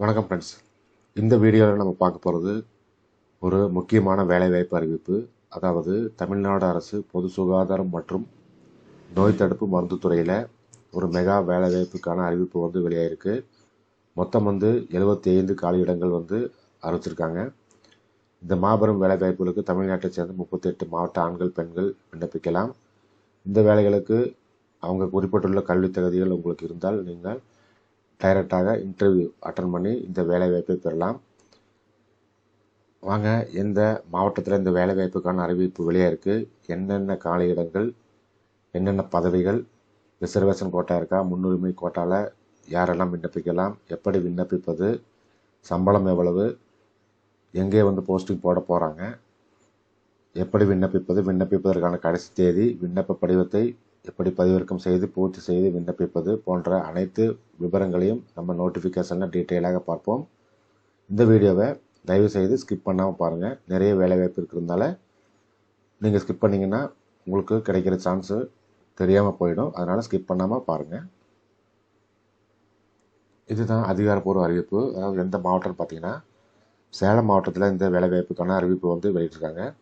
வணக்கம் ஃப்ரெண்ட்ஸ் இந்த வீடியோவில் நம்ம பார்க்க போகிறது ஒரு முக்கியமான வேலைவாய்ப்பு அறிவிப்பு. அதாவது தமிழ்நாடு அரசு பொது சுகாதாரம் மற்றும் நோய் தடுப்பு மருந்து துறையில் ஒரு மெகா வேலைவாய்ப்புக்கான அறிவிப்பு வந்து வெளியாயிருக்கு. மொத்தம் வந்து எழுபத்தி ஐந்து காலியிடங்கள் வந்து அறிவிச்சிருக்காங்க. இந்த மாபெரும் வேலைவாய்ப்புகளுக்கு தமிழ்நாட்டை சேர்ந்த முப்பத்தெட்டு மாவட்ட ஆண்கள் பெண்கள் விண்ணப்பிக்கலாம். இந்த வேலைகளுக்கு அவங்க குறிப்பிட்டுள்ள கல்வித் தகுதிகள் உங்களுக்கு இருந்தால் நீங்கள் டைரக்டாக இன்டர்வியூ அட்டன் பண்ணி இந்த வேலைவாய்ப்பை பெறலாம். வாங்க எந்த மாவட்டத்தில் இந்த வேலைவாய்ப்புக்கான அறிவிப்பு வெளியாயிருக்கு என்னென்ன காலியிடங்கள் என்னென்ன பதவிகள்? ரிசர்வேஷன் கோட்டா இருக்கா? முன்னுரிமை கோட்டாவில் யாரெல்லாம் விண்ணப்பிக்கலாம்? எப்படி விண்ணப்பிப்பது? சம்பளம் எவ்வளவு? எங்கே வந்து போஸ்டிங் போட போகிறாங்க எப்படி விண்ணப்பிப்பது? விண்ணப்பிப்பதற்கான கடைசி தேதி விண்ணப்ப படிவத்தை எப்படி பதிவிறக்கம் செய்து பூர்த்தி செய்து விண்ணப்பிப்பது போன்ற அனைத்து விவரங்களையும் நம்ம நோட்டிஃபிகேஷனில் டீட்டெயிலாக பார்ப்போம். இந்த வீடியோவை தயவு செய்து ஸ்கிப் பண்ணாமல் பாருங்கள் நிறைய வேலைவாய்ப்பு இருக்கிறதுனால நீங்கள் ஸ்கிப் பண்ணிங்கன்னா உங்களுக்கு கிடைக்கிற சான்ஸு தெரியாமல் போயிடும். அதனால் ஸ்கிப் பண்ணாமல் பாருங்கள் இதுதான் அதிகாரப்பூர்வ அறிவிப்பு. அதாவது எந்த மாவட்டம்னு பார்த்தீங்கன்னா சேலம் மாவட்டத்தில் இந்த வேலைவாய்ப்புக்கான அறிவிப்பு வந்து வெளியிட்டிருக்காங்க.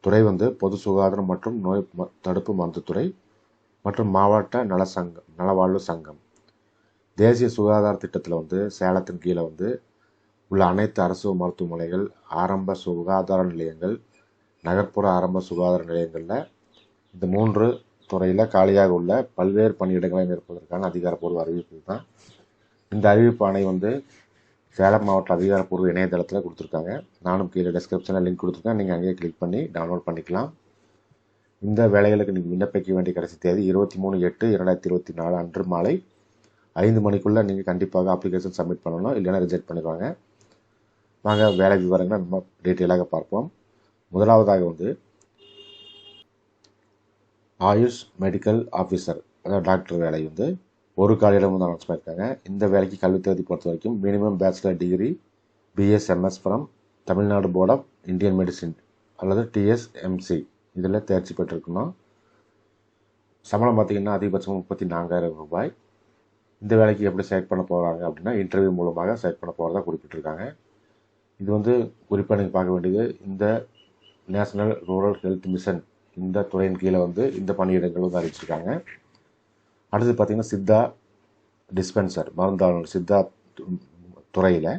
துறை வந்து பொது சுகாதாரம் மற்றும் நோய் ம- தடுப்பு மருந்துத்துறை மற்றும் மாவட்ட நல சங்கம் நலவாழ்வு சங்கம். தேசிய சுகாதார திட்டத்தில் வந்து சேலத்தின் கீழே வந்து உள்ள அனைத்து அரசு மருத்துவமனைகள் ஆரம்ப சுகாதார நிலையங்கள் நகர்ப்புற ஆரம்ப சுகாதார நிலையங்களில் இந்த மூன்று துறையில் காலியாக உள்ள பல்வேறு பணியிடங்களை நிரப்புவதற்கான அதிகாரப்பூர்வ அறிவிப்பு தான். இந்த அறிவிப்பு ஆணை வந்து சேலம் மாவட்ட அதிகாரப்பூர்வ இணையதளத்தில் கொடுத்துருக்காங்க. நானும் கீழே டிஸ்கிரிப்ஷனில் லிங்க் கொடுத்துருக்கேன். நீங்கள் அங்கேயே கிளிக் பண்ணி டவுன்லோட் பண்ணிக்கலாம். இந்த வேலைகளுக்கு நீங்கள் விண்ணப்பிக்க வேண்டிய கடைசி தேதி இருபத்தி மூணு எட்டு இரண்டாயிரத்தி இருபத்தி நாலு அன்று மாலை ஐந்து மணிக்குள்ளே நீங்கள் கண்டிப்பாக அப்ளிகேஷன் சப்மிட் பண்ணணும். இல்லைன்னா ரிஜெக்ட் பண்ணிடுவாங்க. நாங்கள் வேலை விவரங்களை நம்ம டீட்டெயிலாக பார்ப்போம். முதலாவதாக வந்து ஆயுஷ் மெடிக்கல் ஆஃபீஸர் அதாவது டாக்டர் வேலை வந்து ஒரு காலையில் வந்து அனௌன்ஸ் பண்ணியிருக்காங்க. இந்த வேலைக்கு கல்வி தகுதி பொறுத்த வரைக்கும் minimum bachelor degree BSMS from Tamil Nadu board of Indian medicine அல்லது டிஎஸ்எம்சி இதில் தேர்ச்சி பெற்றிருக்கணும். சம்பளம் பார்த்தீங்கன்னா அதிகபட்சம் முப்பத்தி நான்காயிரம் ரூபாய். இந்த வேலைக்கு எப்படி செலக்ட் பண்ண போகிறாங்க அப்படின்னா இன்டர்வியூ மூலமாக செலக்ட் பண்ண போகிறதா குறிப்பிட்டிருக்காங்க. இது வந்து குறிப்பாக நீங்கள் பார்க்க வேண்டியது இந்த நேஷனல் ரூரல் ஹெல்த் மிஷன் இந்த துறையின் கீழே வந்து இந்த பணியிடங்கள் வந்து அறிவிச்சிருக்காங்க. அடுத்து பார்த்திங்கன்னா சித்தா டிஸ்பென்சர் மருந்தாளர் சித்தா துறையில்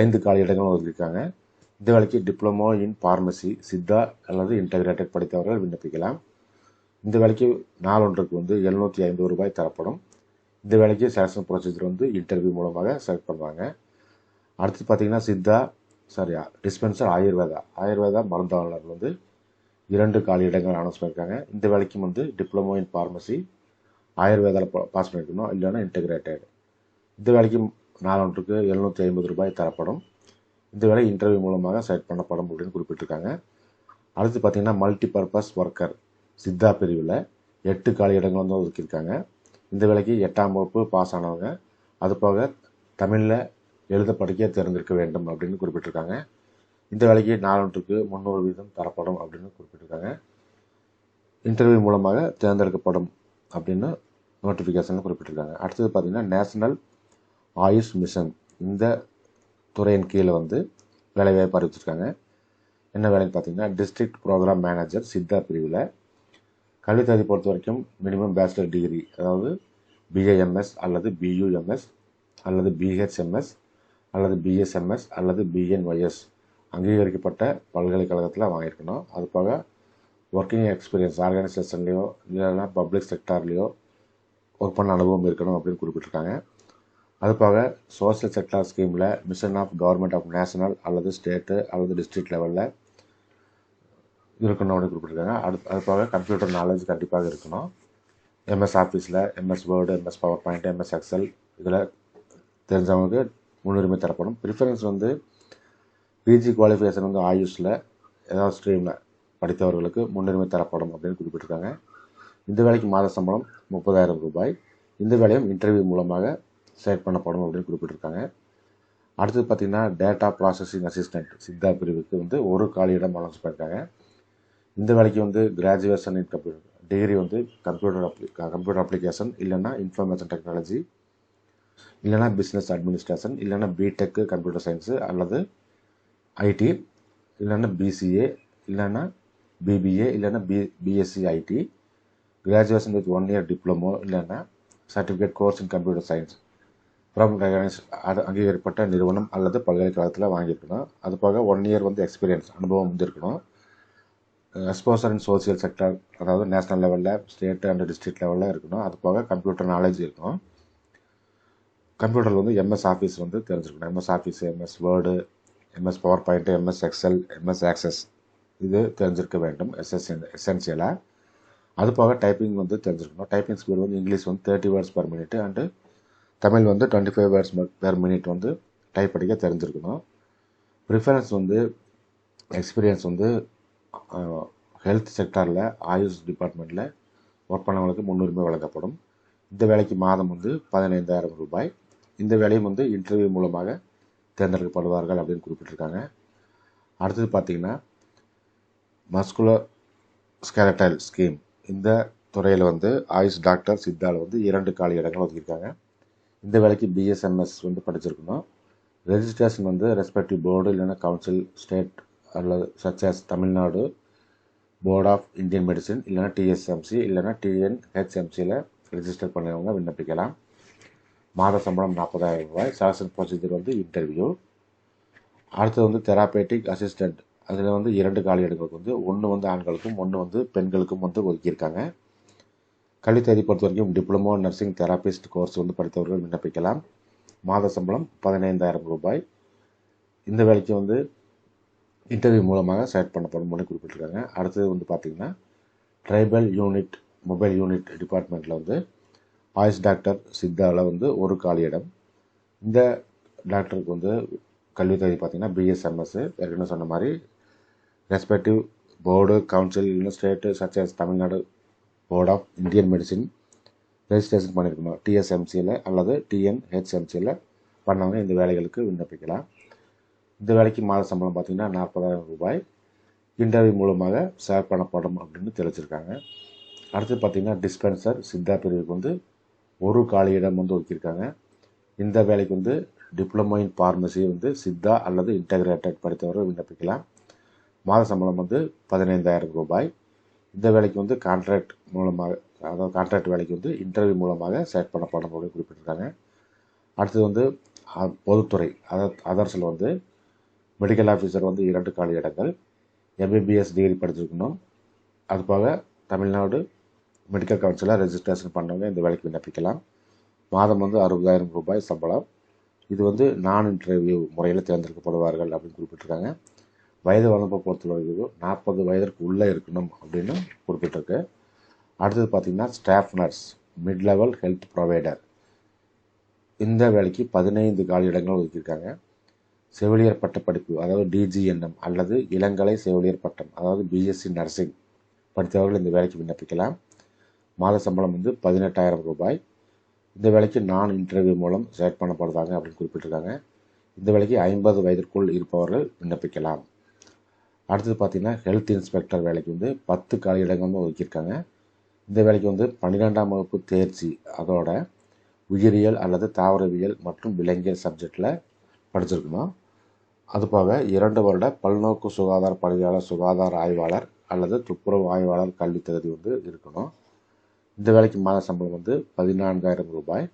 ஐந்து காலி இடங்கள் ஒதுக்கியிருக்காங்க. இந்த வேலைக்கு டிப்ளமோ இன் ஃபார்மசி சித்தா அல்லது இன்டகிரேட்டட் படித்தவர்கள் விண்ணப்பிக்கலாம். இந்த வேலைக்கு நாளொன்றுக்கு வந்து எழுநூற்றி ஐம்பது ரூபாய் தரப்படும். இந்த வேலைக்கு செலக்ஷன் ப்ரொசீஜர் வந்து இன்டர்வியூ மூலமாக செலக்ட் பண்ணுவாங்க. அடுத்து பார்த்தீங்கன்னா சித்தா சாரி டிஸ்பென்சர் ஆயுர்வேதா. ஆயுர்வேதா மருந்தாளர் வந்து இரண்டு காலி இடங்கள் அனௌன்ஸ் பண்ணியிருக்காங்க இந்த வேலைக்கும் வந்து டிப்ளமோ இன் ஃபார்மசி ஆயுர்வேதாவில் பாஸ் பண்ணியிருக்கணும் இல்லைன்னா இன்டகிரேட்டட் இந்த வேலைக்கு நாளொன்றுக்கு எழுநூற்றி ஐம்பது ரூபாய் தரப்படும். இந்த வேலை இன்டர்வியூ மூலமாக செலக்ட் பண்ணப்படும் அப்படின்னு குறிப்பிட்டிருக்காங்க. அடுத்து பார்த்தீங்கன்னா மல்டி பர்பஸ் ஒர்க்கர் சித்தா பிரிவில் எட்டு காலி இடங்கள் வந்து ஒதுக்கியிருக்காங்க. இந்த வேலைக்கு எட்டாம் வகுப்பு பாஸ் ஆனவங்க. அது போக தமிழில் எழுத படிக்க தெரிஞ்சிருக்க வேண்டும் அப்படின்னு குறிப்பிட்டிருக்காங்க. இந்த வேலைக்கு நானூற்றுக்கு முந்நூறு வீதம் தரப்படும் அப்படின்னு குறிப்பிட்டிருக்காங்க. இன்டர்வியூ மூலமாக தேர்ந்தெடுக்கப்படும் அப்படின்னு நோட்டிஃபிகேஷனில் குறிப்பிட்டிருக்காங்க. அடுத்தது பார்த்தீங்கன்னா நேஷனல் ஆயுஷ் மிஷன் இந்த துறையின் கீழே வந்து வேலைவாய்ப்பு அறிவிச்சிருக்காங்க. என்ன வேலைன்னு பார்த்தீங்கன்னா டிஸ்ட்ரிக்ட் ப்ரோக்ராம் மேனேஜர் சித்தா பிரிவில் கல்வித்தகுதி பொறுத்த வரைக்கும் மினிமம் பேச்சுலர் டிகிரி அதாவது பிஏஎம்எஸ் அல்லது பியூஎம்எஸ் அல்லது பிஹெச்எம்எஸ் அல்லது பிஎஸ்எம்எஸ் அல்லது பிஎன்ஒய்எஸ் அங்கீகரிக்கப்பட்ட பல்கலைக்கழகத்தில் வாங்கியிருக்கணும். அது போக ஒர்க்கிங் எக்ஸ்பீரியன்ஸ் ஆர்கனைசேஷன்லேயோ இல்லைன்னா பப்ளிக் செக்டார்லேயோ ஒர்க் பண்ண அனுபவம் இருக்கணும் அப்படின்னு குறிப்பிட்டிருக்காங்க. அது போக சோஷியல் செக்டார் ஸ்கீமில் mission of government of national அல்லது ஸ்டேட்டு அல்லது டிஸ்ட்ரிக்ட் லெவலில் இருக்கணும் அப்படின்னு குறிப்பிட்டிருக்காங்க. அடுத்து அது போக கம்ப்யூட்டர் நாலேஜ் கண்டிப்பாக இருக்கணும். எம்எஸ் ஆஃபீஸில் MS Word MS PowerPoint MS Excel இதில் தெரிஞ்சவங்களுக்கு முன்னுரிமை தரப்படும். ப்ரிஃபரன்ஸ் வந்து பிஜி குவாலிஃபிகேஷன் வந்து ஆயுஷில் ஏதாவது ஸ்ட்ரீமில் படித்தவர்களுக்கு முன்னுரிமை தரப்படும் அப்படின்னு குறிப்பிட்டிருக்காங்க. இந்த வேலைக்கு மாத சம்பளம் முப்பதாயிரம் ரூபாய். இந்த வேலையும் இன்டர்வியூ மூலமாக செலக்ட் பண்ணப்படும் அப்படின்னு குறிப்பிட்டிருக்காங்க. அடுத்தது பார்த்திங்கன்னா டேட்டா ப்ராசஸிங் அசிஸ்டன்ட் சித்தா பிரிவுக்கு வந்து ஒரு காலி இடம் அனௌன்ஸ் பண்ணியிருக்காங்க இந்த வேலைக்கு வந்து கிராஜுவேஷன் இன் கம்ப்யூட்டர் டிகிரி வந்து கம்ப்யூட்டர் அப்ளி கம்ப்யூட்டர் அப்ளிகேஷன் இல்லைன்னா இன்ஃபர்மேஷன் டெக்னாலஜி இல்லைனா பிஸ்னஸ் அட்மினிஸ்ட்ரேஷன் இல்லைனா பிடெக்கு கம்ப்யூட்டர் சயின்ஸு அல்லது ஐடி இல்லைன்னா பிசிஏ இல்லைன்னா பிபிஏ இல்லைன்னா B BSc IT graduation with one year diploma இல்லைன்னா certificate course in computer science from guidance அது அங்கீகரிக்கப்பட்ட நிறுவனம் அல்லது பல்கலைக்கழகத்தில் வாங்கியிருக்கணும். அது போக ஒன் இயர் வந்து எக்ஸ்பீரியன்ஸ் அனுபவம் வந்து இருக்கணும். எக்ஸ்போசர் இன் சோசியல் செக்டர் அதாவது நேஷனல் லெவலில் ஸ்டேட் அண்ட் டிஸ்ட்ரிக்ட் லெவலில் இருக்கணும். அது போக கம்ப்யூட்டர் நாலேஜ் இருக்கணும். கம்ப்யூட்டரில் வந்து எம்எஸ் ஆஃபீஸ் வந்து தெரிஞ்சிருக்கணும். MS Office MS Word MS PowerPoint MS Excel MS Access இது தெரிஞ்சிருக்க வேண்டும். எஸ்எஸ் எசென்சியலாக அது போக டைப்பிங் வந்து தெரிஞ்சிருக்கணும். டைப்பிங் ஸ்பீடு வந்து இங்கிலீஷ் வந்து thirty words per minute and Tamil வந்து twenty five words per minute வந்து டைப் அடிக்க தெரிஞ்சிருக்கணும். ப்ரிஃபரன்ஸ் வந்து எக்ஸ்பீரியன்ஸ் வந்து ஹெல்த் செக்டாரில் ஆயுஷ் டிபார்ட்மெண்ட்டில் ஒர்க் பண்ணவங்களுக்கு முன்னுரிமை வழங்கப்படும். இந்த வேலைக்கு மாதம் வந்து பதினைந்தாயிரம் ரூபாய். இந்த வேலையும் வந்து இன்டர்வியூ மூலமாக தேர்ந்தெடுக்கப்படுவார்கள் அப்படின்னு குறிப்பிட்டிருக்காங்க. அடுத்தது பார்த்திங்கன்னா மஸ்குலர் ஸ்கெலட்டைல் ஸ்கீம் இந்த துறையில் வந்து ஆயுஷ் டாக்டர் சித்தால் வந்து இரண்டு காலி இடங்கள் ஒதுக்கியிருக்காங்க. இந்த வேலைக்கு பிஎஸ்எம்எஸ் வந்து படிச்சிருக்கணும். ரெஜிஸ்ட்ரேஷன் வந்து ரெஸ்பெக்டிவ் போர்டு இல்லைன்னா கவுன்சில் ஸ்டேட் அல்லது such as Tamil Nadu board of Indian medicine இல்லைனா டிஎஸ்எம்சி இல்லைனா டிஎன்ஹெச்எம்சியில் ரெஜிஸ்டர் பண்ணவங்க விண்ணப்பிக்கலாம். மாத சம்பளம் நாற்பதாயிரம் ரூபாய். செலக்ஷன் ப்ரொசீஜர் வந்து இன்டர்வியூ அடுத்தது வந்து தெராபேட்டிக் அசிஸ்டண்ட் அதில் வந்து இரண்டு காலி இடங்களுக்கு வந்து ஒன்று வந்து ஆண்களுக்கும் ஒன்று வந்து பெண்களுக்கும் வந்து ஒதுக்கியிருக்காங்க. கல்வி பொறுத்த வரைக்கும் டிப்ளமோ நர்சிங் தெராபிஸ்ட் கோர்ஸ் வந்து படித்தவர்கள் விண்ணப்பிக்கலாம். மாத சம்பளம் பதினைந்தாயிரம் ரூபாய். இந்த வேலைக்கு வந்து இன்டர்வியூ மூலமாக செலக்ட் பண்ணப்படும் குறிப்பிட்டிருக்காங்க. அடுத்தது வந்து பார்த்திங்கன்னா ட்ரைபல் யூனிட் மொபைல் யூனிட் டிபார்ட்மெண்ட்டில் வந்து ஆயுஷ் டாக்டர் சித்தாவில் வந்து ஒரு காலியிடம் இந்த டாக்டருக்கு வந்து கல்வி தகுதி பார்த்திங்கன்னா பிஎஸ்எம்எஸ் ஏற்கனவே சொன்ன மாதிரி respective board council state such as Tamil Nadu board of Indian medicine registration பண்ணியிருக்கணும் டிஎஸ்எம்சியில் அல்லது டிஎன்ஹெச்எம்சியில் பண்ணவங்க இந்த வேலைகளுக்கு விண்ணப்பிக்கலாம். இந்த வேலைக்கு மாத சம்பளம் பார்த்திங்கன்னா நாற்பதாயிரம் ரூபாய். இன்டர்வியூ மூலமாக ஷேர் பண்ணப்படும் அப்படின்னு தெரிவிச்சிருக்காங்க. அடுத்து பார்த்திங்கன்னா டிஸ்பென்சர் சித்தா பிரிவுக்கு வந்து ஒரு காலி இடம் வந்து ஒதுக்கியிருக்காங்க. இந்த வேலைக்கு வந்து டிப்ளமோ இன் ஃபார்மசி வந்து சித்தா அல்லது இன்டகிரேட்டட் படித்தவர்கள் விண்ணப்பிக்கலாம். மாத சம்பளம் வந்து பதினைந்தாயிரம் ரூபாய். இந்த வேலைக்கு வந்து கான்ட்ராக்ட் மூலமாக அதாவது கான்ட்ராக்ட் வேலைக்கு வந்து இன்டர்வியூ மூலமாக செலக்ட் பண்ணப்படும் அப்படின்னு குறிப்பிட்டிருக்காங்க. அடுத்தது வந்து பொதுத்துறை அதர் அதர்ஸில் வந்து மெடிக்கல் ஆஃபீஸர் வந்து இரண்டு காலி இடங்கள் எம்பிபிஎஸ் டிகிரி படிச்சிருக்கணும். அது போக தமிழ்நாடு மெடிக்கல் கவுன்சிலாக ரெஜிஸ்ட்ரேஷன் பண்ணவங்க இந்த வேலைக்கு விண்ணப்பிக்கலாம். மாதம் வந்து அறுபதாயிரம் ரூபாய் சம்பளம். இது வந்து நான் இன்டர்வியூ முறையில் தேர்ந்தெடுக்கப்படுவார்கள் அப்படின்னு குறிப்பிட்டிருக்காங்க. வயது வரம்பை பொறுத்தவரைக்கும் நாற்பது வயதிற்கு உள்ளே இருக்கணும் அப்படின்னு குறிப்பிட்டிருக்கு. அடுத்தது பார்த்திங்கன்னா staff nurse mid level health provider இந்த வேலைக்கு பதினைந்து காலி இடங்கள் ஒதுக்கியிருக்காங்க. செவிலியர் பட்ட படிப்பு அதாவது டிஜிஎன்எம் அல்லது இளங்கலை செவிலியர் பட்டம் அதாவது பிஎஸ்சி நர்சிங் படித்தவர்கள் இந்த வேலைக்கு விண்ணப்பிக்கலாம். மாத சம்பளம் வந்து பதினெட்டாயிரம் ரூபாய். இந்த வேலைக்கு நான் இன்டர்வியூ மூலம் செலக்ட் பண்ணப்படுறாங்க அப்படின்னு குறிப்பிட்டிருக்காங்க. இந்த வேலைக்கு ஐம்பது வயதிற்குள் இருப்பவர்கள் விண்ணப்பிக்கலாம். அடுத்தது பார்த்திங்கன்னா ஹெல்த் இன்ஸ்பெக்டர் வேலைக்கு வந்து பத்து காலி இடங்கள் வந்து ஒதுக்கியிருக்காங்க. இந்த வேலைக்கு வந்து பன்னிரெண்டாம் வகுப்பு தேர்ச்சி அதோட உயிரியல் அல்லது தாவரவியல் மற்றும் விலங்கியல் சப்ஜெக்டில் படிச்சிருக்கணும். அதுபோக இரண்டு வருட பல்நோக்கு சுகாதார பணியாளர் சுகாதார ஆய்வாளர் அல்லது துப்புரவு ஆய்வாளர் கல்வி தகுதி வந்து இருக்கணும். இந்த வேலைக்கு மாத சம்பளம் வந்து பதினான்காயிரம் ரூபாய்.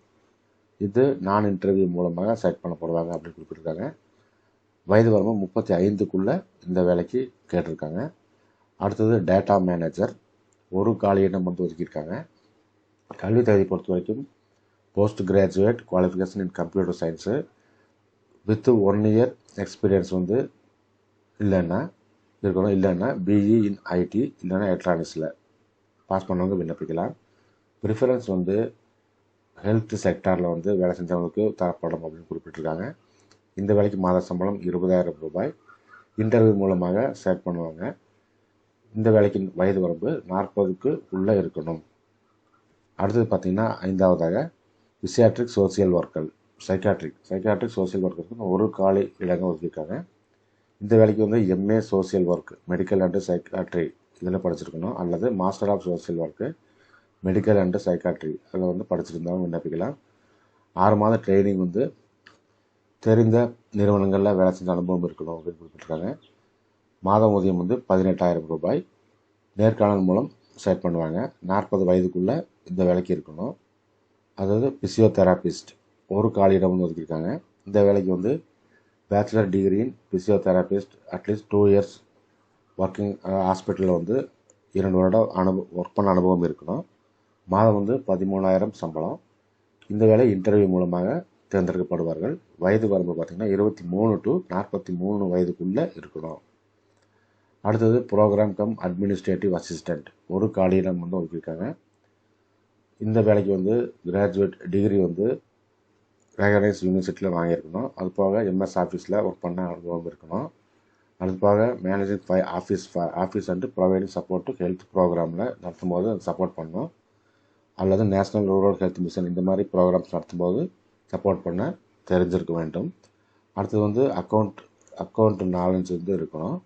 இது நான் இன்டர்வியூ மூலமாக செலக்ட் பண்ணப்படுவாங்க அப்படின்னு குறிப்பிட்டிருக்காங்க. வயது வரம்பு முப்பத்தி ஐந்துக்குள்ளே இந்த வேலைக்கு கேட்டிருக்காங்க. அடுத்தது டேட்டா மேனேஜர் ஒரு காலி இடம் வந்து ஒதுக்கியிருக்காங்க. கல்வி தகுதி பொறுத்த வரைக்கும் post graduate qualification in computer science with one year experience வந்து இல்லைன்னா இருக்கணும். இல்லைன்னா பிஇ இன் ஐடி இல்லைன்னா எலக்ட்ரானிக்ஸில் பாஸ் பண்ணவங்க விண்ணப்பிக்கலாம். ப்ரிஃபரன்ஸ் வந்து ஹெல்த் செக்டாரில் வந்து வேலை செஞ்சவங்களுக்கு தரப்படும் அப்படின்னு குறிப்பிட்டிருக்காங்க. இந்த வேலைக்கு மாத சம்பளம் இருபதாயிரம் ரூபாய். இன்டர்வியூ மூலமாக செலக்ட் பண்ணுவாங்க. இந்த வேலைக்கு வயது வரம்பு நாற்பதுக்கு உள்ளே இருக்கணும். அடுத்தது பார்த்திங்கன்னா ஐந்தாவதாக psychiatric social worker psychiatric psychiatric social ஒர்க்கருக்கு ஒரு காலி இடங்கள் ஒதுக்கியிருக்காங்க. இந்த வேலைக்கு வந்து MA social work medical and psychiatry இதில் படிச்சிருக்கணும். அல்லது master of social work medical and psychiatry அதில் வந்து படிச்சிருந்தவங்க விண்ணப்பிக்கலாம். ஆறு மாத ட்ரைனிங் வந்து தெரிந்த நிறுவனங்களில் வேலை செஞ்ச அனுபவம் இருக்கணும் அப்படின்னு குறிப்பிட்டிருக்காங்க. மாதம் ஊதியம் வந்து பதினெட்டாயிரம் ரூபாய். நேர்காணல் மூலம் செட் பண்ணுவாங்க. நாற்பது வயதுக்குள்ளே இந்த வேலைக்கு இருக்கணும். அதாவது பிசியோதெராபிஸ்ட் ஒரு காலியிடம் வந்து ஒதுக்கியிருக்காங்க. இந்த வேலைக்கு வந்து bachelor degree in physiotherapist at least two years working ஹாஸ்பிட்டலில் வந்து இரண்டு வருடம் அனுபவம் ஒர்க் பண்ண அனுபவம் இருக்கணும். மாதம் வந்து பதிமூணாயிரம் சம்பளம். இந்த வேலை இன்டர்வியூ மூலமாக தேர்ந்தெடுக்கப்படுவார்கள். வயது வரம்பு பார்த்திங்கன்னா இருபத்தி மூணு டு நாற்பத்தி மூணு வயதுக்குள்ளே இருக்கணும். அடுத்தது ப்ரோக்ராம் கம் அட்மினிஸ்ட்ரேட்டிவ் அசிஸ்டண்ட் ஒரு காலியிடம் வந்து ஒதுக்கியிருக்காங்க. இந்த வேலைக்கு வந்து கிராஜுவேட் டிகிரி வந்து ரெகனைஸ் யூனிவர்சிட்டியில் வாங்கியிருக்கணும். அது போக எம்எஸ் ஆஃபீஸில் ஒர்க் பண்ண அனுபவம் இருக்கணும். அது போக managing five office office and providing support to health ப்ரோக்ராமில் நடத்தும் போது சப்போர்ட் பண்ணணும். அல்லது நேஷ்னல் ரூரல் ஹெல்த் மிஷன் இந்த மாதிரி ப்ரோக்ராம்ஸ் நடத்தும்போது சப்போர்ட் பண்ண தெரிஞ்சிருக்க வேண்டும். அடுத்தது வந்து அக்கௌண்ட் அக்கௌண்ட் நாலேஜ் வந்து இருக்கணும்.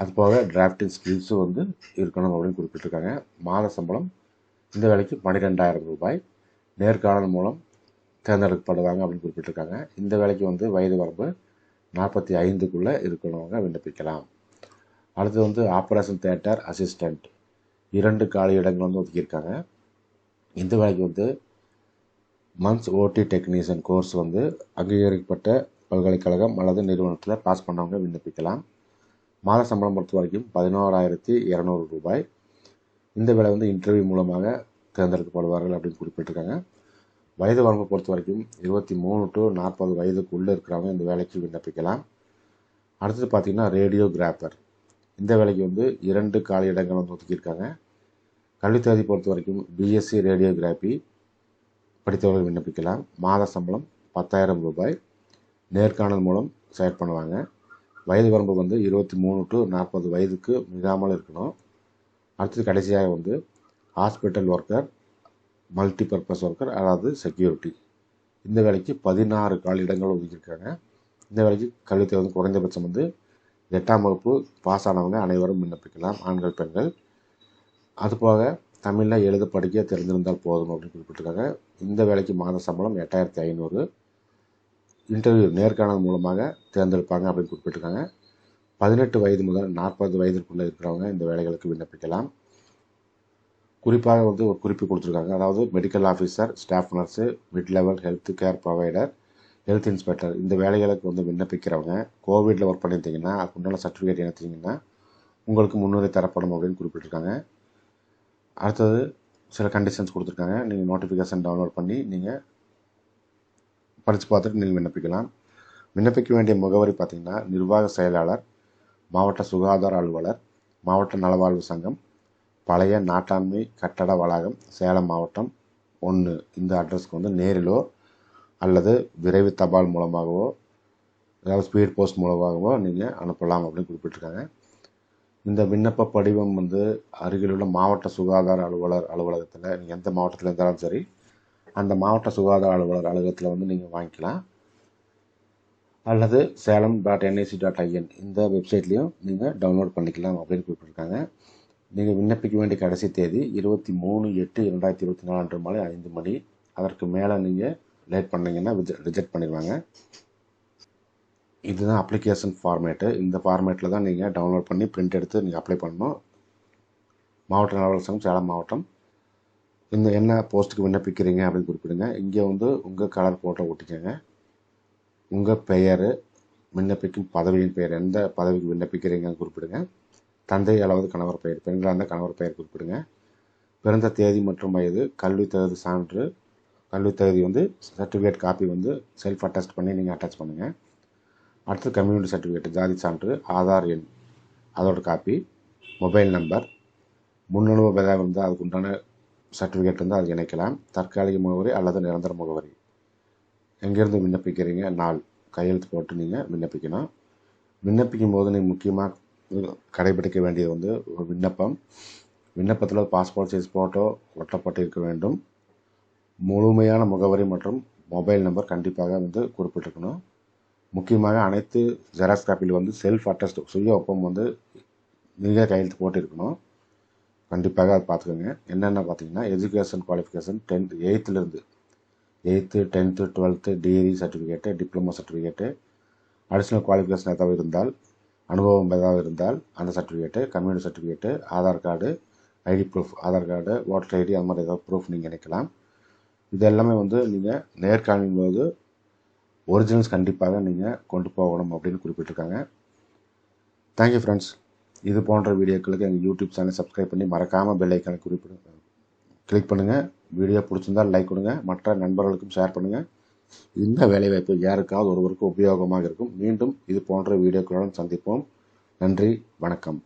அது போக டிராஃப்டிங் ஸ்கில்ஸும் வந்து இருக்கணும் அப்படின்னு குறிப்பிட்டிருக்காங்க. மாத சம்பளம் இந்த வேலைக்கு பன்னிரெண்டாயிரம் ரூபாய். நேர்காணல் மூலம் தேர்ந்தெடுக்கப்படுவாங்க அப்படின்னு குறிப்பிட்டிருக்காங்க. இந்த வேலைக்கு வந்து வயது வரம்பு நாற்பத்தி ஐந்துக்குள்ளே இருக்கிறவங்க விண்ணப்பிக்கலாம். அடுத்து வந்து ஆப்ரேஷன் தேட்டர் அசிஸ்டண்ட் இரண்டு காலி இடங்கள் வந்து ஒதுக்கியிருக்காங்க. இந்த வேலைக்கு வந்து மந்த்ஸ் ஓடி டெக்னீஷியன் கோர்ஸ் வந்து அங்கீகரிக்கப்பட்ட பல்கலைக்கழகம் அல்லது நிறுவனத்தில் பாஸ் பண்ணவங்க விண்ணப்பிக்கலாம். மாத சம்பளம் பொறுத்த வரைக்கும் பதினோராயிரத்தி இரநூறு ரூபாய். இந்த வேலை வந்து இன்டர்வியூ மூலமாக தேர்ந்தெடுக்கப்படுவார்கள் அப்படின்னு குறிப்பிட்டிருக்காங்க. வயது வரம்பை பொறுத்த வரைக்கும் இருபத்தி மூணு டு நாற்பது வயதுக்குள்ளே இருக்கிறவங்க இந்த வேலைக்கு விண்ணப்பிக்கலாம். அடுத்தது பார்த்திங்கன்னா ரேடியோகிராஃபர் இந்த வேலைக்கு வந்து இரண்டு காலி இடங்கள் வந்து ஒதுக்கியிருக்காங்க. கல்வித்தகுதி பொறுத்த வரைக்கும் பிஎஸ்சி ரேடியோகிராஃபி படித்தவர்கள் விண்ணப்பிக்கலாம். மாத சம்பளம் பத்தாயிரம் ரூபாய். நேர்காணல் மூலம் செலக்ட் பண்ணுவாங்க. வயது வரம்பு வந்து இருபத்தி மூணு டு நாற்பது வயதுக்கு மிகாமல் இருக்கணும். அடுத்தது கடைசியாக வந்து hospital worker multi purpose worker அதாவது செக்யூரிட்டி இந்த வேலைக்கு பதினாறு கால் இடங்கள் ஒதுக்கியிருக்காங்க. இந்த வேலைக்கு கல்வித் வந்து குறைந்தபட்சம் வந்து எட்டாம் வகுப்பு பாஸ் ஆனவங்க அனைவரும் விண்ணப்பிக்கலாம். ஆண்கள் பெண்கள். அதுபோக தமிழில் எழுத படிக்க தெரிந்திருந்தால் போதும் அப்படின்னு குறிப்பிட்டிருக்காங்க. இந்த வேலைக்கு மாத சம்பளம் எட்டாயிரத்தி ஐநூறு. இன்டர்வியூ நேர்காணல் மூலமாக தேர்ந்தெடுப்பாங்க அப்படின்னு குறிப்பிட்டிருக்காங்க. பதினெட்டு வயது முதல் நாற்பது வயதிற்குள்ளே இருக்கிறவங்க இந்த வேலைகளுக்கு விண்ணப்பிக்கலாம். குறிப்பாக வந்து ஒரு குறிப்பு கொடுத்துருக்காங்க. அதாவது medical officer staff nurse mid level health care provider health inspector இந்த வேலைகளுக்கு வந்து விண்ணப்பிக்கிறவங்க. கோவிடில் ஒர்க் பண்ணியிருந்தீங்கன்னா அதுக்கு உண்டான சர்டிஃபிகேட் எடுத்தீங்கன்னா உங்களுக்கு முன்னுரிமை தரப்படும் அப்படின்னு குறிப்பிட்டிருக்காங்க. அடுத்தது சில கண்டிஷன்ஸ் கொடுத்துருக்காங்க. நீங்கள் நோட்டிஃபிகேஷன் டவுன்லோட் பண்ணி நீங்கள் படித்து பார்த்துட்டு நீங்கள் விண்ணப்பிக்கலாம். விண்ணப்பிக்க வேண்டிய முகவரி பார்த்திங்கன்னா நிர்வாக செயலாளர் மாவட்ட சுகாதார அலுவலர் மாவட்ட நலவாழ்வு சங்கம் பழைய நாட்டாண்மை கட்டட வளாகம் சேலம் மாவட்டம் ஒன்று இந்த அட்ரஸ்க்கு வந்து நேரிலோ அல்லது விரைவு தபால் மூலமாகவோ அதாவது ஸ்பீட் போஸ்ட் மூலமாகவோ நீங்கள் அனுப்பலாம் அப்படின்னு குறிப்பிட்டிருக்காங்க. இந்த விண்ணப்ப படிவம் வந்து அருகிலுள்ள மாவட்ட சுகாதார அலுவலர் அலுவலகத்தில் நீங்கள் எந்த மாவட்டத்தில் இருந்தாலும் சரி அந்த மாவட்ட சுகாதார அலுவலர் அலுவலகத்தில் வந்து நீங்கள் வாங்கிக்கலாம். அல்லது Salem dot NIC dot IN இந்த வெப்சைட்லேயும் நீங்கள் டவுன்லோட் பண்ணிக்கலாம் அப்படின்னு குறிப்பிட்டிருக்காங்க. நீங்கள் விண்ணப்பிக்க வேண்டிய கடைசி தேதி இருபத்தி மூணு எட்டு இரண்டாயிரத்தி இருபத்தி நாலு அன்று மாலை ஐந்து மணி. அதற்கு மேலே நீங்கள் லேட் பண்ணிங்கன்னா ரிஜெக்ட் பண்ணிடுவாங்க. இதுதான் அப்ளிகேஷன் ஃபார்மேட்டு இந்த ஃபார்மேட்டில் தான் நீங்கள் டவுன்லோட் பண்ணி பிரிண்ட் எடுத்து நீங்கள் அப்ளை பண்ணணும். மாவட்ட நலவர சங்கம் சேலம் மாவட்டம். இந்த என்ன போஸ்ட்டுக்கு விண்ணப்பிக்கிறீங்க அப்படின்னு குறிப்பிடுங்க. இங்கே வந்து உங்கள் கலர் ஃபோட்டோ ஒட்டிக்கோங்க. உங்கள் பெயர் விண்ணப்பிக்கும் பதவியின் பெயர் எந்த பதவிக்கு விண்ணப்பிக்கிறீங்கன்னு குறிப்பிடுங்க. தந்தை அளவது கணவர் பெயர் பெண்களாக இருந்தால் கணவர் பெயர் குறிப்பிடுங்க. பிறந்த தேதி மற்றும் வயது கல்வி தகுதி சான்று கல்வி தகுதி வந்து சர்டிஃபிகேட் காப்பி வந்து செல்ஃப் அட்டாச் பண்ணி நீங்கள் அட்டாச் பண்ணுங்கள் அடுத்து கம்யூனிட்டி சர்டிஃபிகேட் ஜாதி சான்று ஆதார் எண் அதோட காப்பி மொபைல் நம்பர் முன்னணு ஏதாவது இருந்தால் அதுக்கு உண்டான சர்டிஃபிகேட் இருந்தால் அது இணைக்கலாம். தற்காலிக முகவரி அல்லது நிரந்தர முகவரி. எங்கேருந்து விண்ணப்பிக்கிறீங்க? நாள். கையெழுத்து போட்டு நீங்கள் விண்ணப்பிக்கணும் விண்ணப்பிக்கும் போது நீங்கள் முக்கியமாக கடைபிடிக்க வேண்டியது வந்து ஒரு விண்ணப்பம். விண்ணப்பத்தில் பாஸ்போர்ட் சைஸ் ஃபோட்டோ ஒட்டப்பட்டு இருக்க வேண்டும். முழுமையான முகவரி மற்றும் மொபைல் நம்பர் கண்டிப்பாக வந்து குறிப்பிட்டிருக்கணும். முக்கியமாக அனைத்து ஜெராக்ஸ் காப்பியில் வந்து செல்ஃப் அட்டஸ்ட் சுய ஒப்பம் வந்து நீங்கள் கையெழுத்து போட்டு இருக்கணும் கண்டிப்பாக அதை பார்த்துக்கோங்க. என்னென்ன பார்த்தீங்கன்னா education qualification tenth எயித்துலேருந்து eighth tenth twelfth degree certificate diploma certificate additional qualification ஏதாவது இருந்தால் அனுபவம் ஏதாவது இருந்தால் அந்த certificate community certificate Aadhaar card ID proof Aadhaar card voter ID அந்த மாதிரி ஏதாவது ப்ரூஃப் நீங்கள் இணைக்கலாம். இது எல்லாமே வந்து நீங்கள் நேர்காணும் போது ஒரிஜினல்ஸ் கண்டிப்பாக நீங்கள் கொண்டு போகணும் அப்படின்னு குறிப்பிட்டிருக்காங்க. தேங்க்யூ ஃப்ரெண்ட்ஸ் இது போன்ற வீடியோக்களுக்கு எங்கள் யூடியூப் சேனல் சப்ஸ்கிரைப் பண்ணி மறக்காமல் பெல் ஐக்கானை குறிப்பிடு கிளிக் பண்ணுங்கள் வீடியோ பிடிச்சிருந்தால் லைக் கொடுங்க. மற்ற நண்பர்களுக்கும் ஷேர் பண்ணுங்கள் இந்த வேலைவாய்ப்பு யாருக்காவது ஒருவருக்கு உபயோகமாக இருக்கும். மீண்டும் இது போன்ற வீடியோக்களுடன் சந்திப்போம். நன்றி வணக்கம்.